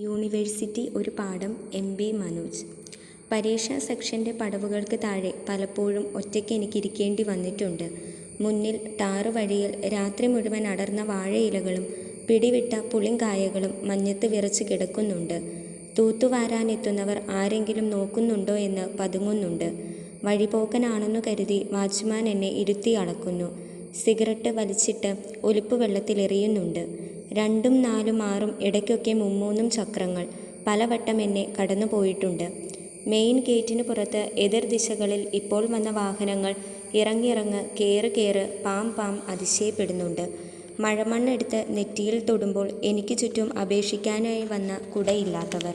University ഒരു പാഠം M B Manoj. പരീക്ഷാ സെക്ഷന്റെ പടവുകൾക്ക് താഴെ പലപ്പോഴും ഒറ്റയ്ക്ക് എനിക്കിരിക്കേണ്ടി വന്നിട്ടുണ്ട്. മുന്നിൽ ടാറു വഴിയിൽ രാത്രി മുഴുവൻ അടർന്ന വാഴയിലകളും പിടിവിട്ട പുളിങ്കായകളും മഞ്ഞത്ത് വിറച്ച് കിടക്കുന്നുണ്ട്. തൂത്തുവാരാനെത്തുന്നവർ ആരെങ്കിലും നോക്കുന്നുണ്ടോ എന്ന് പതുങ്ങുന്നുണ്ട്. വഴിപോക്കനാണെന്നു കരുതി വാച്ച്മാൻ എന്നെ ഇരുത്തി അളക്കുന്നു. സിഗരറ്റ് വലിച്ചിട്ട് ഒലിപ്പ് വെള്ളത്തിലെറിയുന്നുണ്ട് രണ്ടും നാലും ആറും ഇടയ്ക്കൊക്കെ മുമ്മൂന്നും ചക്രങ്ങൾ പലവട്ടം എന്നെ കടന്നു പോയിട്ടുണ്ട് മെയിൻ ഗേറ്റിന് പുറത്ത് എതിർ ദിശകളിൽ ഇപ്പോൾ വന്ന വാഹനങ്ങൾ ഇറങ്ങിയിറങ്ങ് കയറ് കയറ് പാം പാം അതിശയപ്പെടുന്നുണ്ട്. മഴമണ്ണെടുത്ത് നെറ്റിയിൽ തൊടുമ്പോൾ എനിക്ക് ചുറ്റും അപേക്ഷിക്കാനായി വന്ന കുടയില്ലാത്തവർ.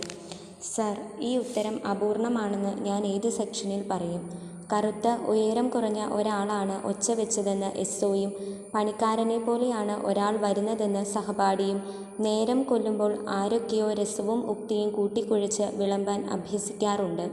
സർ ഈ ഉത്തരം അപൂർണമാണെന്ന് ഞാൻ ഏത് സെക്ഷനിൽ പറയും? കറുത്ത ഉയരം കുറഞ്ഞ ഒരാളാണ് ഒച്ച വെച്ചതെന്ന് എസ്സോയും ഒയും പണിക്കാരനെ പോലെയാണ് ഒരാൾ വരുന്നതെന്ന് സഹപാഠിയും. നേരം കൊല്ലുമ്പോൾ ആരൊക്കെയോ രസവും ഉക്തിയും കൂട്ടിക്കുഴച്ച് വിളമ്പാൻ അഭ്യസിക്കാറുണ്ട്.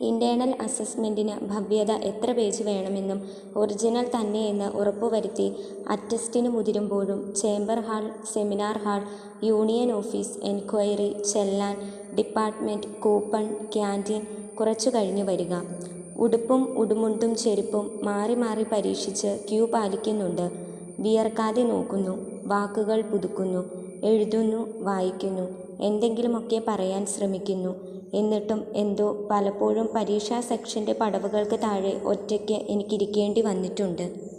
ഇന്റേണൽ അസസ്മെന്റിന് ഭവ്യത എത്ര പേജ് വേണമെന്നും ഒറിജിനൽ തന്നെയെന്ന് ഉറപ്പുവരുത്തി അറ്റസ്റ്റിന് മുതിരുമ്പോഴും chamber hall seminar hall union office enquiry challan department coupon canteen കുറച്ചു കഴിഞ്ഞു വരിക. ഉടുപ്പും ഉടുമുണ്ടും ചെരുപ്പും മാറി മാറി പരീക്ഷിച്ച് ക്യൂ പാലിക്കുന്നുണ്ട്. വിയർക്കാതെ നോക്കുന്നു. വാക്കുകൾ പുതുക്കുന്നു. എഴുതുന്നു. വായിക്കുന്നു. എന്തെങ്കിലുമൊക്കെ പറയാൻ ശ്രമിക്കുന്നു. എന്നിട്ടും എന്തോ പലപ്പോഴും പരീക്ഷാ സെക്ഷന്റെ പടവുകൾക്ക് താഴെ ഒറ്റയ്ക്ക് എനിക്കിരിക്കേണ്ടി വന്നിട്ടുണ്ട്.